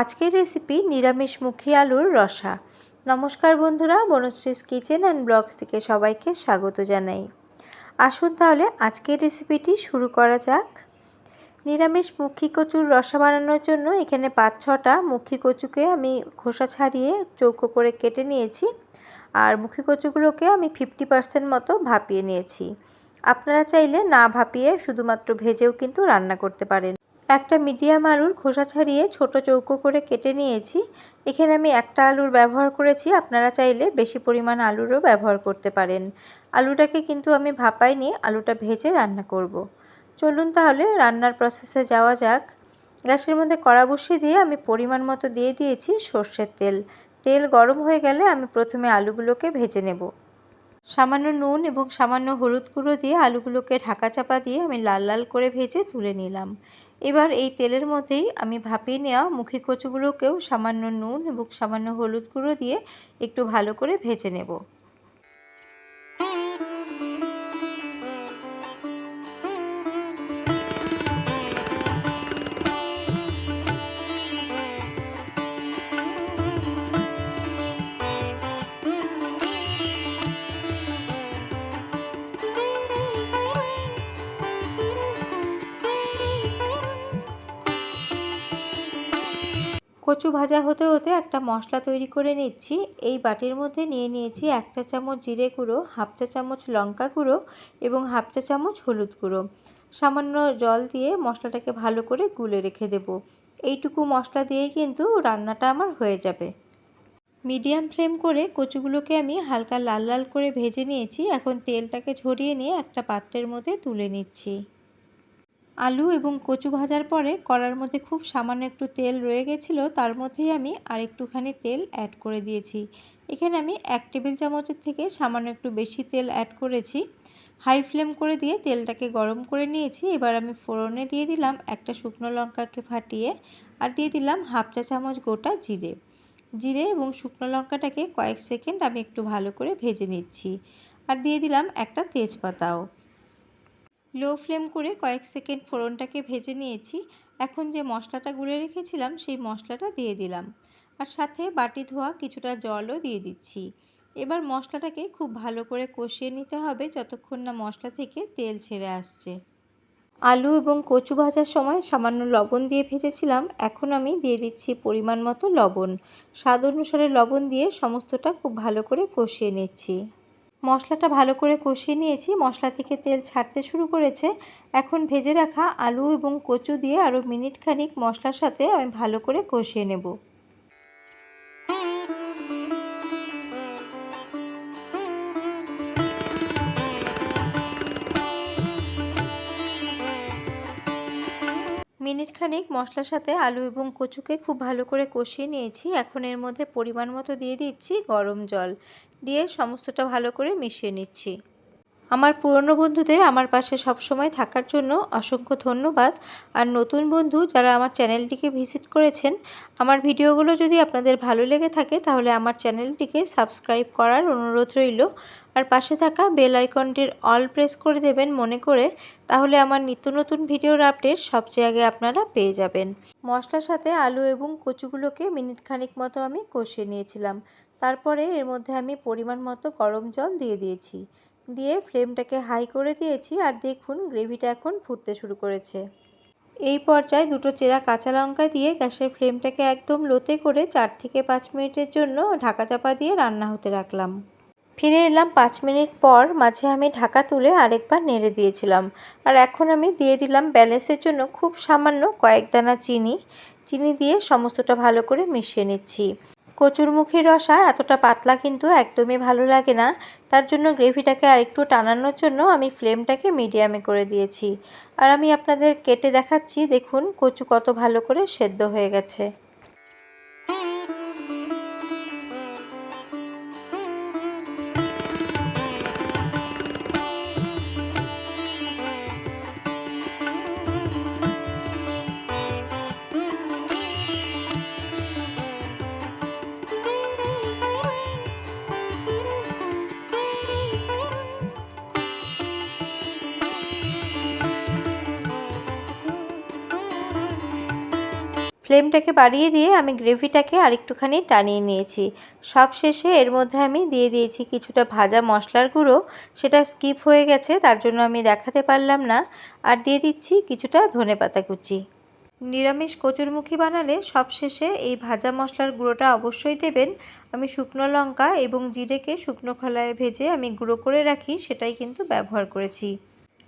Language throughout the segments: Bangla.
আজকের রেসিপি নিরামিষমুখী আলুর রসা। নমস্কার বন্ধুরা, বনশ্রীস কিচেন অ্যান্ড ব্লগস থেকে সবাইকে স্বাগত জানাই। আসুন তাহলে আজকের রেসিপিটি শুরু করা যাক। নিরামিষ মুখী কচুর রসা বানানোর জন্য এখানে পাঁচ ছটা মুখী কচুকে আমি খোসা ছাড়িয়ে চৌকো করে কেটে নিয়েছি। আর মুখী কচুগুলোকে আমি ফিফটি পার্সেন্ট মতো ভাপিয়ে নিয়েছি। আপনারা চাইলে না ভাপিয়ে শুধুমাত্র ভেজেও কিন্তু রান্না করতে পারেন। একটা মিডিয়াম আলুর খোসা ছাড়িয়ে ছোট চৌকো করে কেটে নিয়েছি। এখানে আমি একটা আলুর ব্যবহার করেছি, আপনারা চাইলে বেশি পরিমাণ আলুরও ব্যবহার করতে পারেন। আলুটাকে কিন্তু আমি ভাপাই নিয়ে আলুটা ভেজে রান্না করব। চলুন তাহলে রান্নার প্রসেসে যাওয়া যাক। গ্যাসের মধ্যে কড়া বসিয়ে দিয়ে আমি পরিমাণ মতো দিয়ে দিয়েছি সর্ষের তেল। তেল গরম হয়ে গেলে আমি প্রথমে আলুগুলোকে ভেজে নেব। সামান্য নুন এবং সামান্য হলুদ গুঁড়ো দিয়ে আলুগুলোকে ঢাকা চাপা দিয়ে আমি লাল লাল করে ভেজে তুলে নিলাম। এবার এই তেলের মধ্যেই আমি ভাপিয়ে নেওয়া মুখি কচুগুলোকেও সামান্য নুন এবং সামান্য হলুদ গুঁড়ো দিয়ে একটু ভালো করে ভেজে নেব। কচু ভাজা হতে হতে একটা মশলা তৈরি করে নিচ্ছি। এই বাটির মধ্যে নিয়ে নিয়েছি এক চা চামচ জিরে গুঁড়ো, হাফ চা চামচ লঙ্কা গুঁড়ো এবং হাফ চা চামচ হলুদ গুঁড়ো। সামান্য জল দিয়ে মশলাটাকে ভালো করে গুলে রেখে দেব। এইটুকু মশলা দিয়েই কিন্তু রান্নাটা আমার হয়ে যাবে। মিডিয়াম ফ্লেম করে কচুগুলোকে আমি হালকা লাল লাল করে ভেজে নিয়েছি। এখন তেলটাকে ঝরিয়ে নিয়ে একটা পাত্রের মধ্যে তুলে নিচ্ছি। আলু এবং কচু ভাজার পরে কড়ার মধ্যে খুব সামান্য একটু তেল রয়ে গেছিল, তার মধ্যেই আমি আর একটুখানি তেল অ্যাড করে দিয়েছি। এখানে আমি এক টেবিল চামচের থেকে সামান্য একটু বেশি তেল অ্যাড করেছি। হাই ফ্লেম করে দিয়ে তেলটাকে গরম করে নিয়েছি। এবার আমি ফোড়নে দিয়ে দিলাম একটা শুকনো লঙ্কাকে ফাটিয়ে আর দিয়ে দিলাম হাফ চা চামচ গোটা জিরে। জিরে এবং শুকনো লঙ্কাটাকে কয়েক সেকেন্ড আমি একটু ভালো করে ভেজে নিচ্ছি। আর দিয়ে দিলাম একটা তেজপাতাও। লো ফ্লেম করে কয়েক সেকেন্ড ফোড়নটাকে ভেজে নিয়েছি। এখন যে মশলাটা গুলে রেখেছিলাম, সেই মশলাটা দিয়ে দিলাম। আর সাথে বাটি ধোয়া কিছুটা জলও দিয়ে দিচ্ছি। এবার মশলাটাকে খুব ভালো করে কষিয়ে নিতে হবে যতক্ষণ না মশলা থেকে তেল ছেড়ে আসছে। আলু এবং কচু ভাজার সময় সামান্য লবণ দিয়ে ভেজেছিলাম। এখন আমি দিয়ে দিচ্ছি পরিমাণ মতো লবণ। স্বাদ অনুসারে লবণ দিয়ে সমস্তটা খুব ভালো করে কষিয়ে নিচ্ছি। মশলাটা ভালো করে কষিয়ে নিয়েছি। মশলা থেকে তেল ছাড়তে শুরু করেছে। এখন ভেজে রাখা আলু এবং কচু দিয়ে আরও মিনিট খানিক মশলার সাথে আমি ভালো করে কষিয়ে নেব। খানিক মশলার সাথে আলু এবং কচুকে খুব ভালো করে কষিয়ে নিয়েছি। এখন এর মধ্যে পরিমাণ মতো দিয়ে দিচ্ছি গরম জল। দিয়ে সমস্তটা ভালো করে মিশিয়ে নিচ্ছি। আমার পুরনো বন্ধুদের আমার পাশে সবসময় থাকার জন্য অসংখ্য ধন্যবাদ। আর নতুন বন্ধু যারা আমার চ্যানেলটিকে ভিজিট করেছেন, আমার ভিডিওগুলো যদি আপনাদের ভালো লেগে থাকে, তাহলে আমার চ্যানেলটিকে সাবস্ক্রাইব করার অনুরোধ রইল। আর পাশে থাকা বেল আইকনটির অল প্রেস করে দেবেন মনে করে, তাহলে আমার নিত্য নতুন ভিডিওর আপডেট সবচেয়ে আগে আপনারা পেয়ে যাবেন। মশলার সাথে আলু এবং কচুগুলোকে মিনিট খানিক মতো আমি কষিয়ে নিয়েছিলাম। তারপরে এর মধ্যে আমি পরিমাণ মতো গরম জল দিয়ে দিয়েছি। দিয়ে ফ্লেমটাকে হাই করে দিয়েছি আর দেখুন গ্রেভিটা এখন ফুটতে শুরু করেছে। এই পর্যায়ে দুটো চেরা কাঁচা লঙ্কা দিয়ে গ্যাসের ফ্লেমটাকে একদম লোতে করে চার থেকে পাঁচ মিনিটের জন্য ঢাকা চাপা দিয়ে রান্না হতে রাখলাম। ফিরে এলাম পাঁচ মিনিট পর মাঝে আমি ঢাকা তুলে আরেকবার নেড়ে দিয়েছিলাম। আর এখন আমি দিয়ে দিলাম ব্যালেন্সের জন্য খুব সামান্য কয়েক দানা চিনি। চিনি দিয়ে সমস্তটা ভালো করে মিশিয়ে নিচ্ছি। কচুরমুখী রসা এতটা পাতলা কিন্তু একদমই ভালো লাগে না। তার জন্য গ্রেভিটাকে আরেকটু টানানোর জন্য আমি ফ্লেমটাকে মিডিয়ামে করে দিয়েছি। আর আমি আপনাদের কেটে দেখাচ্ছি, দেখুন কচু কত ভালো করে সেদ্ধ হয়ে গেছে। ফ্লেমটাকে বাড়িয়ে দিয়ে আমি গ্রেভিটাকে আরেকটুখানি টানিয়ে নিয়েছি। সব শেষে এর মধ্যে আমি দিয়ে দিয়েছি কিছুটা ভাজা মশলার গুঁড়ো। সেটা স্কিপ হয়ে গেছে, তার জন্য আমি দেখাতে পারলাম না। আর দিয়ে দিচ্ছি কিছুটা ধনে পাতা কুচি। নিরামিষ কচুরমুখী বানালে সবশেষে এই ভাজা মশলার গুঁড়োটা অবশ্যই দেবেন। আমি শুকনো লঙ্কা এবং জিরেকে শুকনো খোলায় ভেজে আমি গুঁড়ো করে রাখি, সেটাই কিন্তু ব্যবহার করেছি।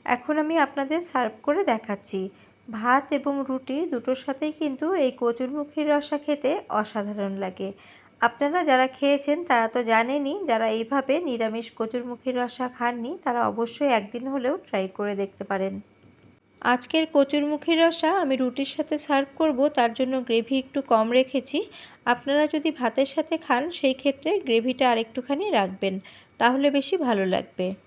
এখন আমি আপনাদের সার্ভ করে দেখাচ্ছি। ভাত এবং রুটি দুটোর সাথেই কিন্তু এই কচুরমুখীর রসা খেতে অসাধারণ লাগে। আপনারা যারা খেয়েছেন, তারা তো জানেনই, যারা এইভাবে নিরামিষ কচুরমুখীর রসা খাননি, তারা অবশ্যই একদিন হলেও ট্রাই করে দেখতে পারেন। আজকের কচুরমুখীর রসা আমি রুটির সাথে সার্ভ করব, তার জন্য গ্রেভি একটু কম রেখেছি। আপনারা যদি ভাতের সাথে খান, সেই ক্ষেত্রে গ্রেভিটা আরেকটুখানি রাখবেন, তাহলে বেশি ভালো লাগবে।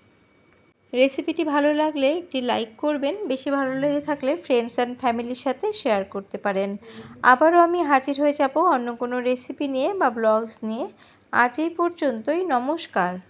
রেসিপিটি ভালো লাগলে একটি লাইক করবেন, বেশি ভালো লেগে থাকলে ফ্রেন্ডস অ্যান্ড ফ্যামিলির সাথে শেয়ার করতে পারেন। আবারও আমি হাজির হয়ে যাব অন্য কোনো রেসিপি নিয়ে বা ব্লগস নিয়ে। আজ এই পর্যন্তই, নমস্কার।